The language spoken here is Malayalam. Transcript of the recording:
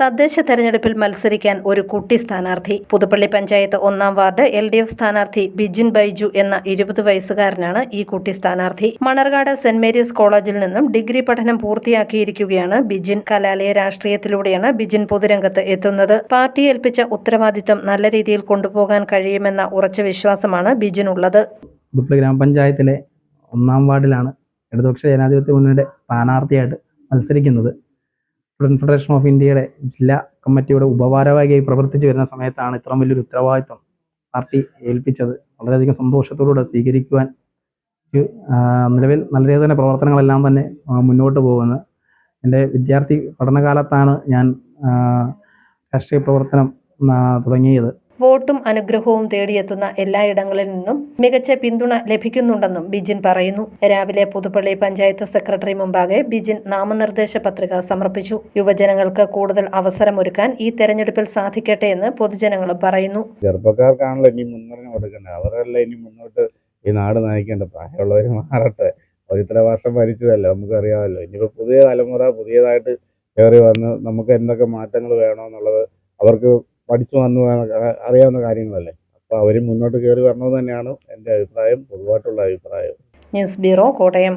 തദ്ദേശ തെരഞ്ഞെടുപ്പിൽ മത്സരിക്കാൻ ഒരു കുട്ടി സ്ഥാനാർത്ഥി. പുതുപ്പള്ളി പഞ്ചായത്ത് ഒന്നാം വാർഡ് എൽ ഡി എഫ് സ്ഥാനാർത്ഥി ബിജിൻ ബൈജു എന്ന ഇരുപത് വയസ്സുകാരനാണ് ഈ കുട്ടി സ്ഥാനാർത്ഥി. മണർകാട് സെന്റ് മേരീസ് കോളേജിൽ നിന്നും ഡിഗ്രി പഠനം പൂർത്തിയാക്കിയിരിക്കുകയാണ് ബിജിൻ. കലാലയ രാഷ്ട്രീയത്തിലൂടെയാണ് ബിജിൻ പൊതുരംഗത്ത് എത്തുന്നത്. പാർട്ടി ഏൽപ്പിച്ച ഉത്തരവാദിത്തം നല്ല രീതിയിൽ കൊണ്ടുപോകാൻ കഴിയുമെന്ന ഉറച്ച വിശ്വാസമാണ് ബിജിനുള്ളത്. പുതുപ്പള്ളി ഗ്രാമപഞ്ചായത്തിലെ ഒന്നാം വാർഡിലാണ് ഇടതുപക്ഷ ജനാധിപത്യ മുന്നണിയുടെ സ്ഥാനാർത്ഥിയായിട്ട് മത്സരിക്കുന്നത്. സ്റ്റുഡന്റ് ഫെഡറേഷൻ ഓഫ് ഇന്ത്യയുടെ ജില്ലാ കമ്മിറ്റിയുടെ ഉപഭാരവാഹിയായി പ്രവർത്തിച്ചു വരുന്ന സമയത്താണ് ഇത്രയും വലിയൊരു ഉത്തരവാദിത്വം പാർട്ടി ഏൽപ്പിച്ചത്. വളരെയധികം സന്തോഷത്തോടുകൂടെ സ്വീകരിക്കുവാൻ നിലവിൽ നല്ല രീതിയിൽ തന്നെ പ്രവർത്തനങ്ങളെല്ലാം തന്നെ മുന്നോട്ട് പോകുന്നത് എന്റെ വിദ്യാർത്ഥി പഠനകാലത്താണ് ഞാൻ രാഷ്ട്രീയ പ്രവർത്തനം തുടങ്ങിയത്. വോട്ടും അനുഗ്രഹവും തേടിയെത്തുന്ന എല്ലായിടങ്ങളിൽ നിന്നും മികച്ച പിന്തുണ ലഭിക്കുന്നുണ്ടെന്നും ബിജിൻ പറയുന്നു. രാവിലെ പുതുപ്പള്ളി പഞ്ചായത്ത് സെക്രട്ടറി മുമ്പാകെ ബിജിൻ നാമനിർദ്ദേശ പത്രിക സമർപ്പിച്ചു. യുവജനങ്ങൾക്ക് കൂടുതൽ അവസരമൊരുക്കാൻ ഈ തെരഞ്ഞെടുപ്പിൽ സാധിക്കട്ടെ എന്ന് പൊതുജനങ്ങളും പറയുന്നു. ചെറുപ്പക്കാർക്കാണല്ലോ ഇനി മുൻഗണന കൊടുക്കേണ്ടത്. അവരല്ല ഇനി മുന്നോട്ട് ഈ നാട് നയിക്കേണ്ടത് പ്രായമുള്ളവർ മാറട്ടെ. അവർ ഇത്ര വർഷം ഭരിച്ചതല്ലേ നമുക്കറിയാമല്ലോ. ഇനിയിപ്പോൾ പുതിയ തലമുറ പുതിയതായിട്ട് കയറി വന്ന് നമുക്ക് എന്തൊക്കെ മാറ്റങ്ങൾ വേണമെന്നുള്ളത് അവർക്ക് പഠിച്ചു വന്നു അറിയാവുന്ന കാര്യങ്ങളല്ലേ? അപ്പോൾ അവർ മുന്നോട്ട് കയറി വരണമെന്ന് തന്നെയാണ് എന്റെ അഭിപ്രായം പൊതുവായിട്ടുള്ള അഭിപ്രായം. News bureau Kottayam.